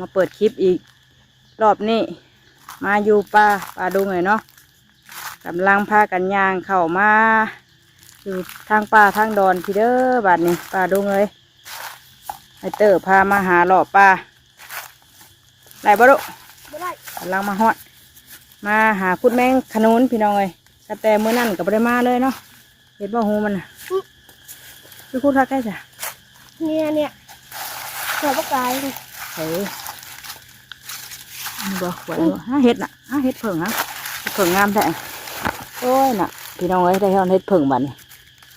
มาเปิดคลิปอีก รอบนี้ มาอยู่ป่าป่าดงเลยเนาะกำลังพากันย่างเข้ามา อยู่ทางป่าทางดอนพี่เด้อบัดนี้ป่าดงเลยไอเตอร์พามาหาหล่อป่าได้บ่ลูกไม่ได้กำลังมาฮอดมาหาคุณแมงขนุนพี่น้องเลยกระแตมื้อนั่นก็บ่ได้มาเลยเนาะเห็นบ่หูมันน่ะคือคุณทักได้จ้ะเนี่ยเนี่ยหัวปลากายนี่เฮ้ยนี่ บ่ไหวบ่ฮะเห็ดน่ะฮะเห็ดเผิงฮะเห็ดเผิงงามแท้โอ้ยน่ะพี่น้องเอ้ยได้เฮาเห็ดเผิงบัดนี้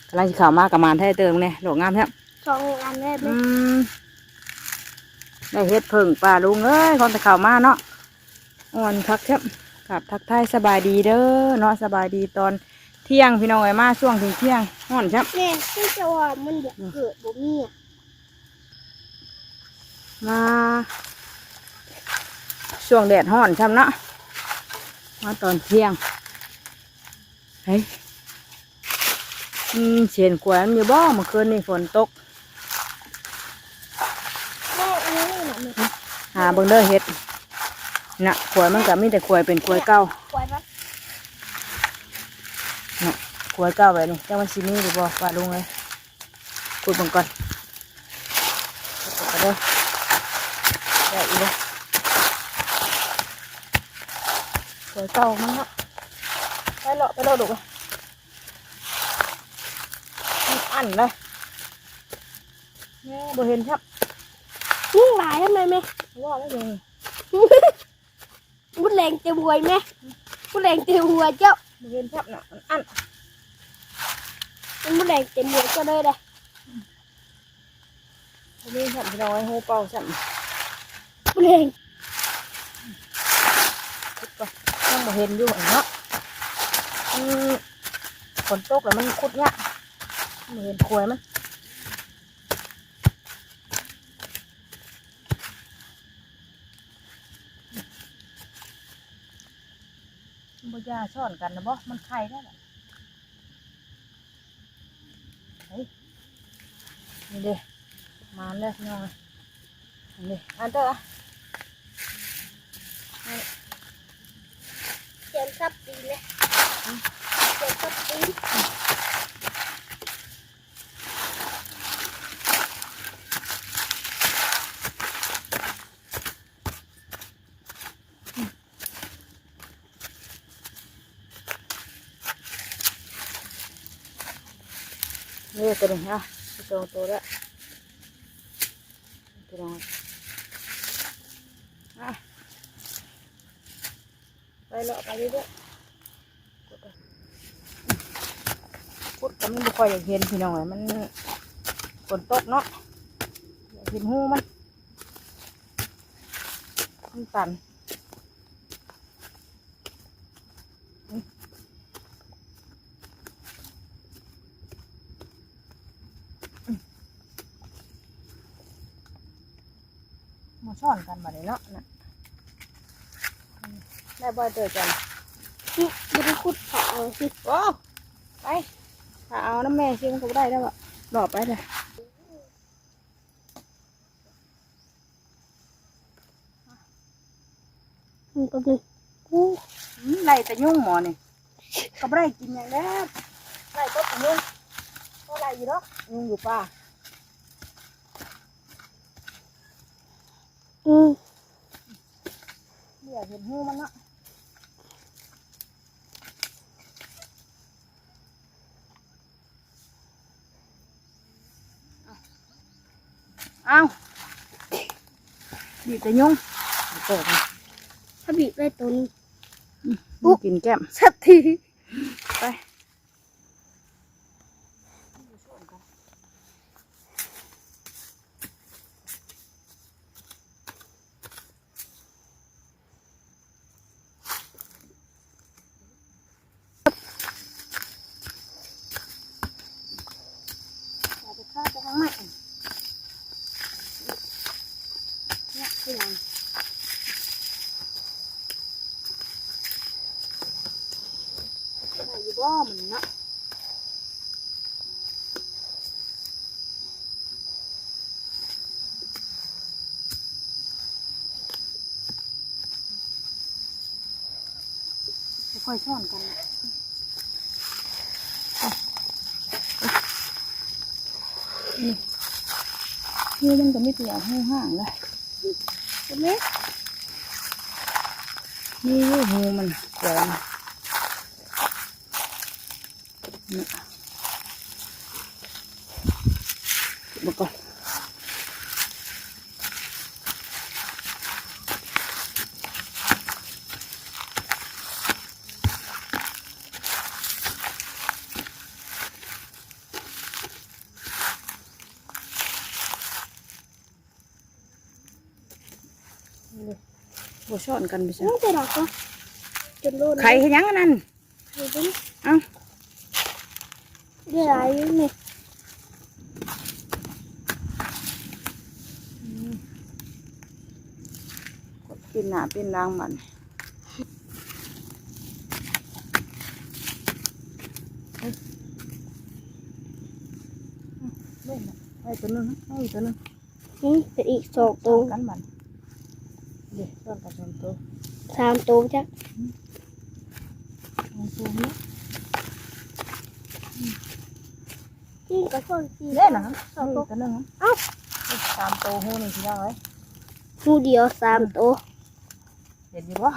กำลังสิเข้ามากับมานแท้เติมเนี่ยโหลงามแท้สองอันแรกไหมอืมได้เห็ดเผิงป่าลุงเอ้ยคนแต่เข้ามาเนาะอ่อนคักแท้กับทักทายสบายดีเด้อเนาะสบายดีตอนเที่ยงพี่น้องเอ้ยมาช่วงถึงเที่ยงอ่อนครับเนี่ยที่จะว่ามันบกเกิดบ่มีอะมา ช่วงแดดห้อนช่ำเนาะมาตอนเที่ยงเฮ้ยอืมเสียนกวนอยู่บ่เมื่อคืนนี่ฝนตกแม่อันนี้น่ะมันหาเบิ่งเด้อเฮ็ดน่ะขวยมันก็มีแต่ขวยเป็นขวยเก่าปล่อยมันน่ะขวยเก่าแบบนี้จังมันสิมีหรือบ่ว่าลุงเลยพูดเบิ่งก่อนเอาไปเด้อได้อีกเลย ขวยเก่ามันเนาะไปเลาะไปเลาะดูกันมันอันเลยแม่บ่เห็นครับยิ่งหลายทำไมแม่ว่าแล้วยังบุญแรงเต็มหัวแม่บุญแรงเต็มหัวเจ้าบ่เห็นครับน่ะมันอันมันบุญแรงเต็มหัวเจ้าเลยเลยบ่มีครับพี่น้อยหูเป่าสั่นบุญแรง คิดก่อน ยังบ่เห็นอยู่เนาะฝนตกแล้วมันคุดยากบ่เห็นควยมันบยาซ่อนกันนะบ่ มันไข่ได้หละเฮ้ย นี่เด้มาแล้วน้องนนี้อันเตอร์ ซับตีนเลยเจ็บซับตีนนี่ตัวนี้ฮะตัวตัวละตัวน้อยอะ ไปเลาะไปเรื่อยๆกดกดก็มันไม่ค่อยอยากเห็นพี่น้องเลยมันฝนตกเนาะอยากเห็นหูมันมันตันมาซ่อนกันมาเลยเนาะนะ ได้บ่อยเจอจันนี่จะไปขุดเผาเอาสิโอ้ไปถ้าเอาน้ำแม่ซิมันก็บ่ได้แล้วอะหลอกไปเลยมันก็มีกูอืมไล่แต่ยุ่งหมอนี่ก็บ่ได้กินอย่างแล้วไล่ก็แต่ยุ่งก็ไล่อยู่ดอกยุ่งอยู่ป่าอืมเดี๋ยวเห็นหูมันเนาะเอาดี แต่ยุ่งเปิดมาถ้าบีบได้ตัวนึงมันกินแก้มสักที ไปอย่าไปฆ่าไปทางไหนเนี่ยที่หลังได้อยู่บ่มันเนาะ ค่อยๆช่อนกันนี่นี่มันก็ไม่เสียวห้ห่างเลยเห็นไหมนี่หูมันเดี๋ยวนะนี่มาก่อน บช่อนกันไปจ้ะน้องจะดอกก็จนโลดไข่เฮ็ดหยังอันนั่น ไข่ดิเอ้าเดี๋ยวอะไรนี่กดปินหน้าปินหล้างมันเอ้ยเล่นน่ะไอ้ตัวนึงนะไอ้ตัวนึงนี่เป็นอีกสองตัว กันมัน เดี๋ยวต้นกระชอนตัวสามตัวจ้ะลองซูมเนาะที่กระชอนสี่เล่นนะครับสองตัวตัวนึงนะเอ้าตามตัวหูนี่ที่ยังไงคู่เดียวสามตัวเห็นอยู่วะ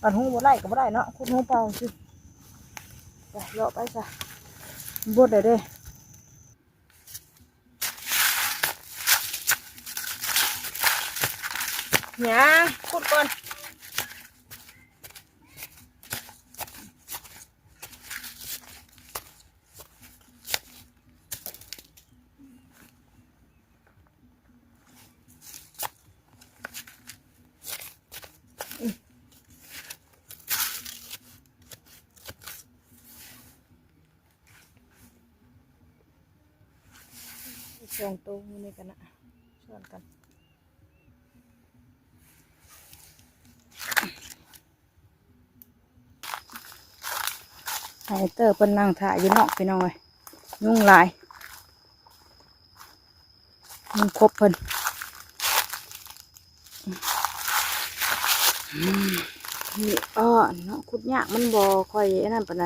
ปันหูบ่ได้ก็บ่ได้เนาะคุณหูเปล่าสิไปเลาะไปซะบดได้เด้ เนี่ยขุดก่อนสองตัวอยู่กันนะส่วนกัน ไฮเตอร์เป็นนั่งถ่ายอยู่นอกพี่น้องเลยยุ่งหลายยุ่งครบเพิ่นอืมนี่อ้อเนาะคุดยากมันบ่ค่อยอ้นั่นปานใด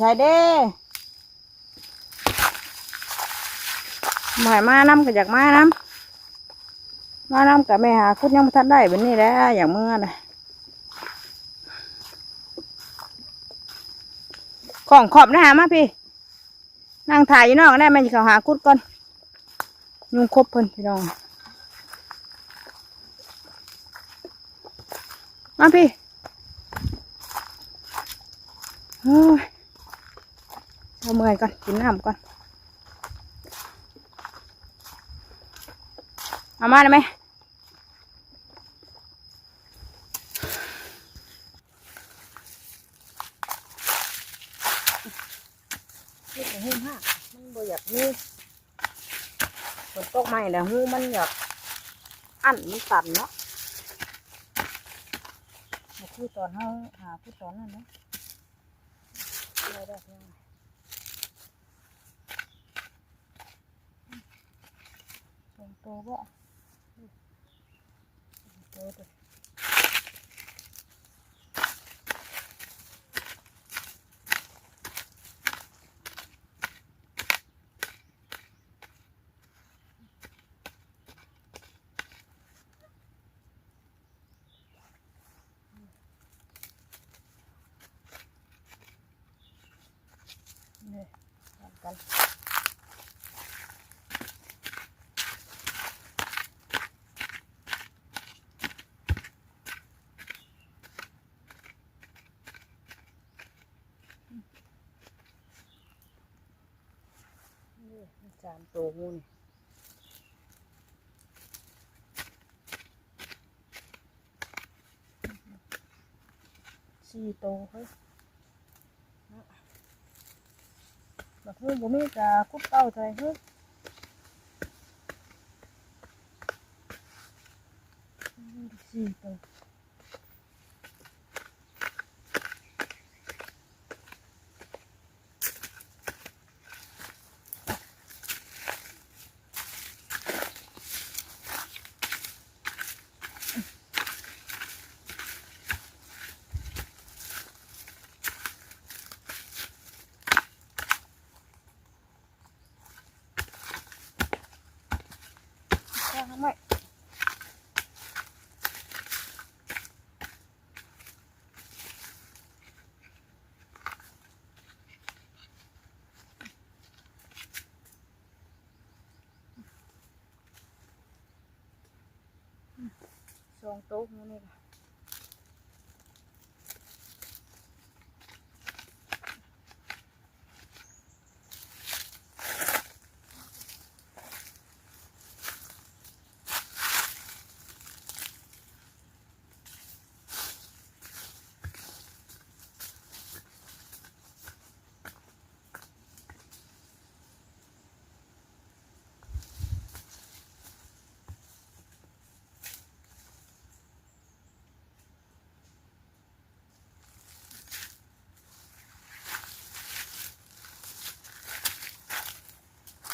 ใช้เด้หมายมาน้ำก็อยากมาน้ำมาน้ำกับแม่หาคุดยังไม่ทันได้แบบนี้แหล้วอย่างเมื่อนะของขอบนะฮะมาพี่นั่งถ่ายอยู่นอกได้ไหมจะเขาหาคุดก่อนยุงครบเพิ่นพี่น้องมาพี่ เอาเมื่อยก่อนกินน้ำก่อน เอามาได้ไหมนี่เป็นหูห้ามันบ่อยากมีฝนตกใหม่แล้วหูมันอยากอันมันสั่นเนาะมาคุยตอนเฮาหาคุยตอนนั้นเนาะอะไรได้ เพียงสองตัวบ่สองตัวเด้อนี่ทำกัน น สามตัวงูนี่สี่ตัวเฮ้ยแบบนี้ผมไม่จะคุดเต้าใจเฮ้ย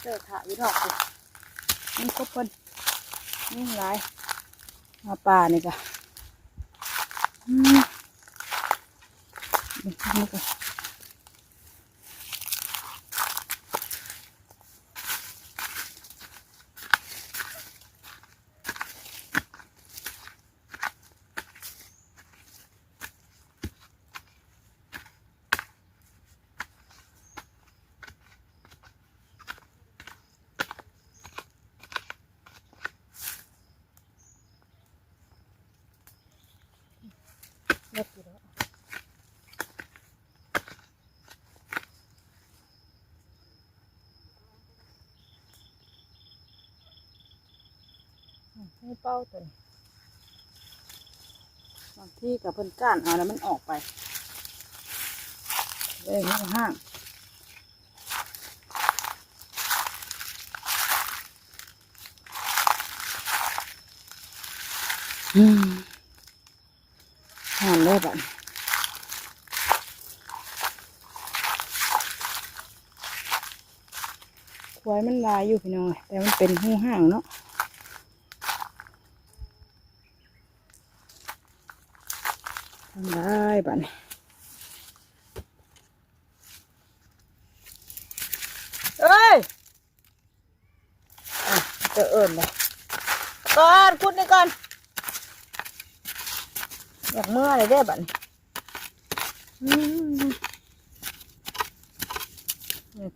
จอขาอยู่ดอกสินี่ก็เป็นนี่หลายมาป่านี่ก็อืมนี่ก็เล็กอยู่แล้วอืมนี่เป้าตัวนี้บางที่กับเพิ่นก้านเอาแล้วมันออกไปเลยห้างอืมหอนเลยบัดควายมันลายอยู่พี่น้องเอ้ยแต่มันเป็นหูห่างเนาะทำ ได้บันี้เอ้ยเจะเอิญเลยก่อนคุดนี่ก่อน อยากเมื่อเลยได้บัดนี้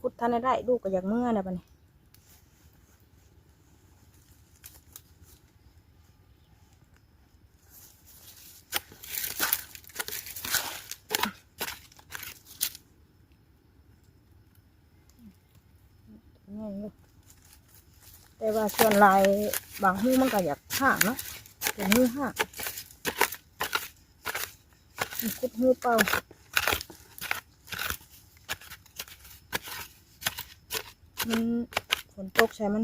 คุดท่านได้ด้ลูกก็อยากเมื่อนะบัดนี้ ง่ายอยู่แต่ว่าส่วนลายบางหูมันก็อยากห่างเนาะเป็นหูห่างคุดหูเป่ามันฝนตกใช่มัน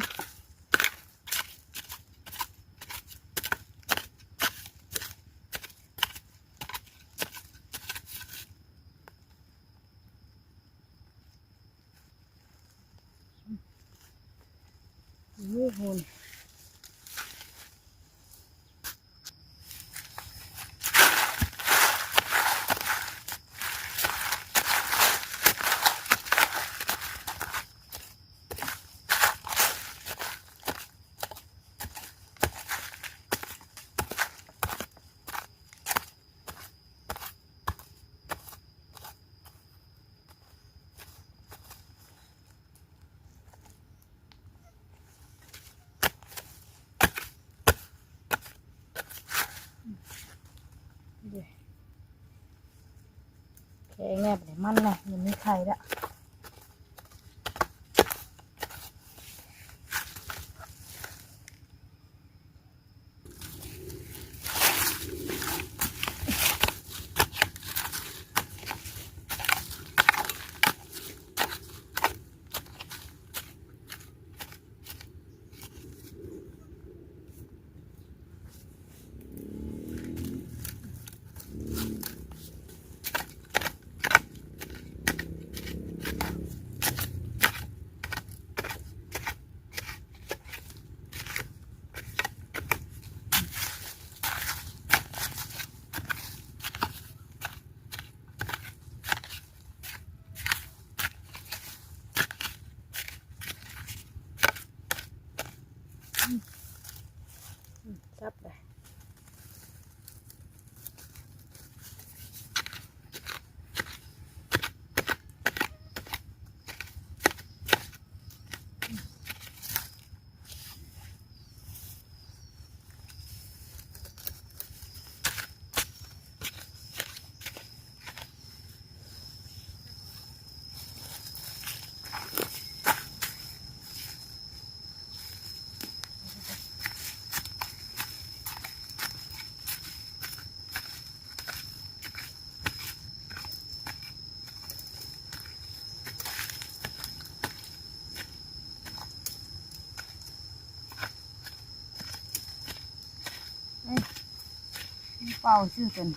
ป่าชื่อกัน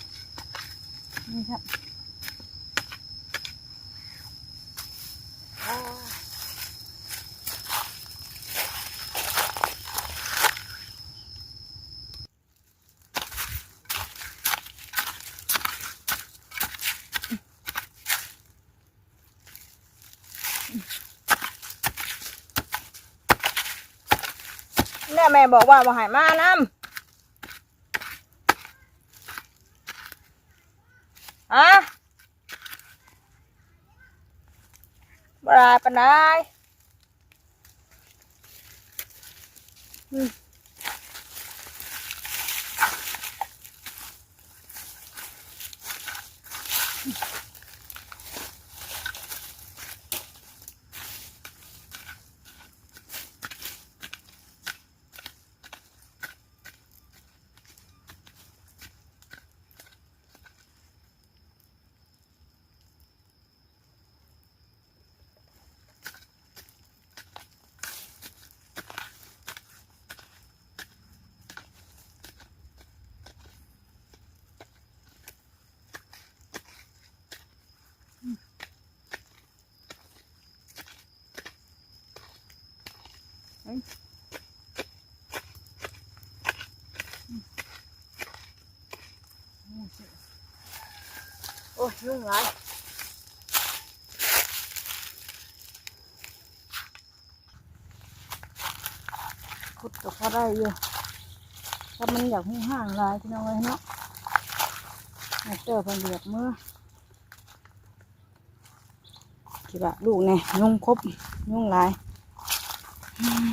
นี่ครับเนี่แม่บอกว่าบ่หายมานำฮะ บรายปานได โอ้ยยุ่งหลายขุดกับเขาได้อยู่ถ้ามันอยากหูห่างลายพี่น้องเลยเนาะให้เจอเพันเดือดมือคิดว่าลูกเนี่ยยุ่งครบยุ่งลายอืม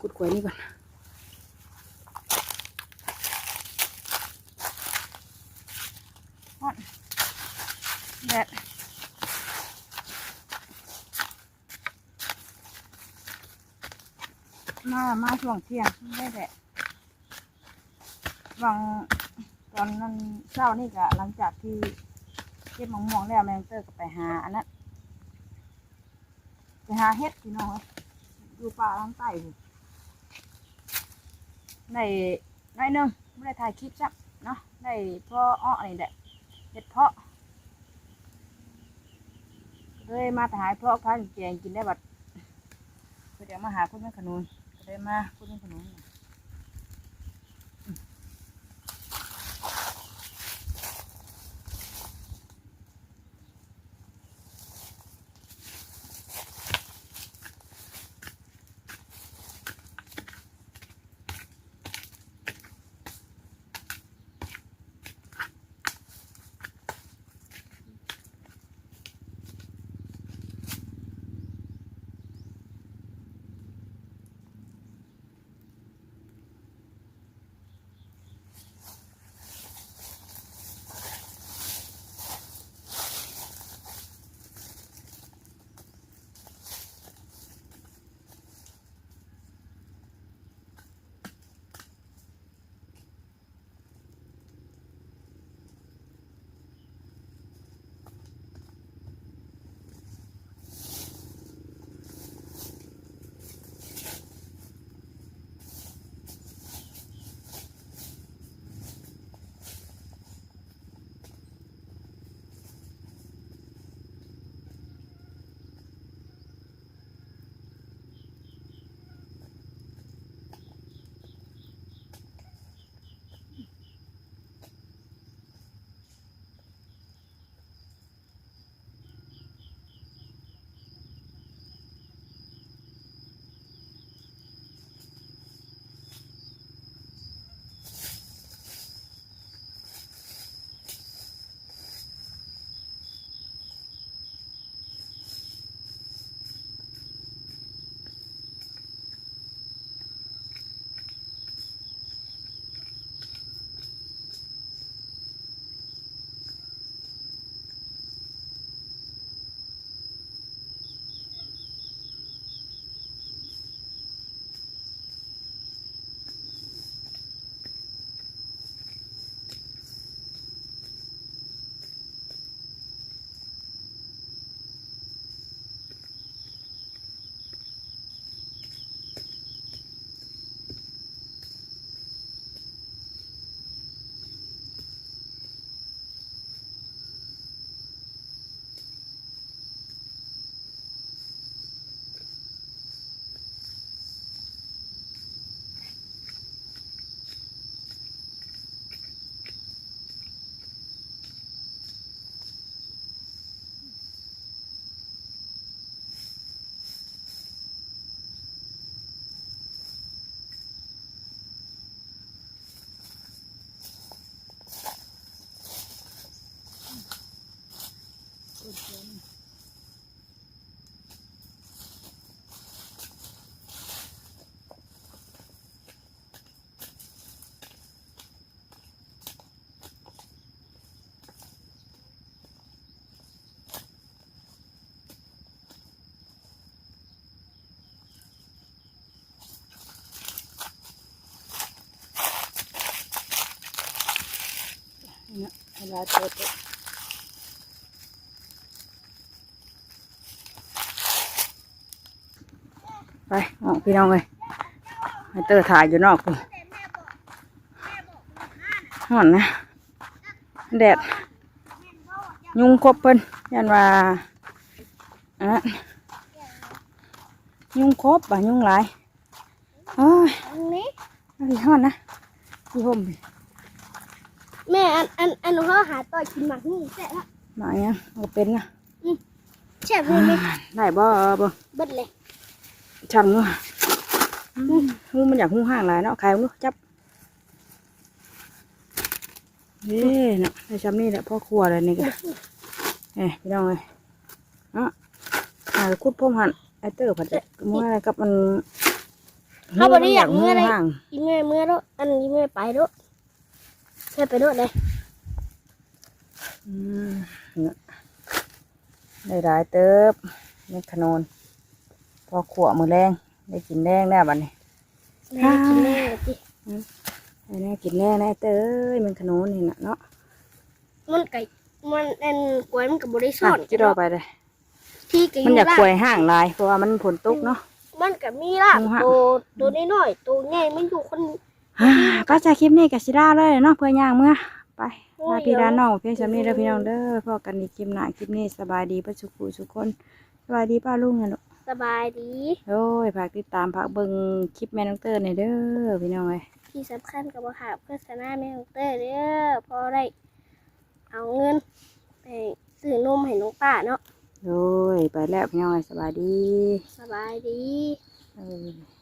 กุดกล้วยนี่ก่อนแดดมา มาช่วงเที่ยงได้แหละวังตอนนั้นเช้านี่ก็หลังจากที่เก็บมะม่วงแล้วแมงเตอร์ก็ไปหาอันนั้นไปหาเห็ดพี่น้องเอ้ยอยู่ป่าทางใต้ ในน้อยนึงไม่ได้ถ่ายคลิปจ้ะเนาะได้เพราะอ้อนี่แหละเห็ดเพาะเลยมาถ่ายเพาะพันธุ์แกงกินได้บัดเดี๋ยวมาหาคุณแม่ขนุนก็เลยมาคุณแม่ขนุน เนี่ยเวลาเปิดเลยไปออกพี่น้องเลยให้เตอร์ถ่าย แดดยุงครบเพิ่นยันว่าอันนั้นยุงครบบ่ะยุงหลายโอ้ยอันนี้อะไรห่อนนะพี่ห่มพี่แม่อันอันอันหนูเขาหาต่อยกินหมักนี่แซ่บละหมายังเอาเป็นนะแซ่บเลยไหมได้บ่บ่เบิดเลยช่างเนาะหูมันอยากหูห่างหลายเนาะใครรู้จับเด้เนาะในช้ำนี่แหละพ่อครัวเลยนี่ก็เอ้ยพี่น้องเลยเนาะหาคุดพ่อมหันไอเตอร์ผัดเมื่ออะไรกับมันห่างอีแม่เมื่อแล้วอันนี้แม่ไปแล้ว แม่ไปด้วยเลยอืมเนี่ยได้หลายเติบนี่ขนนพอขวมือแรงได้กินแรงแน่บัดนี้แม่กินแม่จิได้แน่กินแน่แน่เต้ยมันขนนนี่นะเนาะมันไก่มันอันกล้วยมันกับบริสุอะทธิ์จิรอไปเลยที่กัมันอยากล่าควยห่างหลายเพราะว่ามันฝนตกเนาะมันกับมีล่ะหมูหักตัวตัวน้อยๆตัวใหญ่มันอยู่คนอ่า ก็จะคลิปนี้กับชิดาเลยเนาะเพื่อย่างเมื่อไปลาพี่ดาน้องเพียงจำนี้เด้อพี่น้องเด้อพอกันในคลิปหน้าคลิปนี้สบายดีป้าสุขุสุกคนสบายดีป้าลุงนะลูกสบายดีโอ้ยฝากติดตามฝากเบิ่งคลิปแม่น้องเตอร์หน่อยเด้อพี่น้องเอ้ยที่สำคัญกับว่าหาโฆษณาแม่ของเต้เด้อพอได้เอาเงินไปซื้อนมให้น้องป้าเนาะโอ้ยไปแล้วพี่น้องเอ้ยสบายดี สบายดีเออ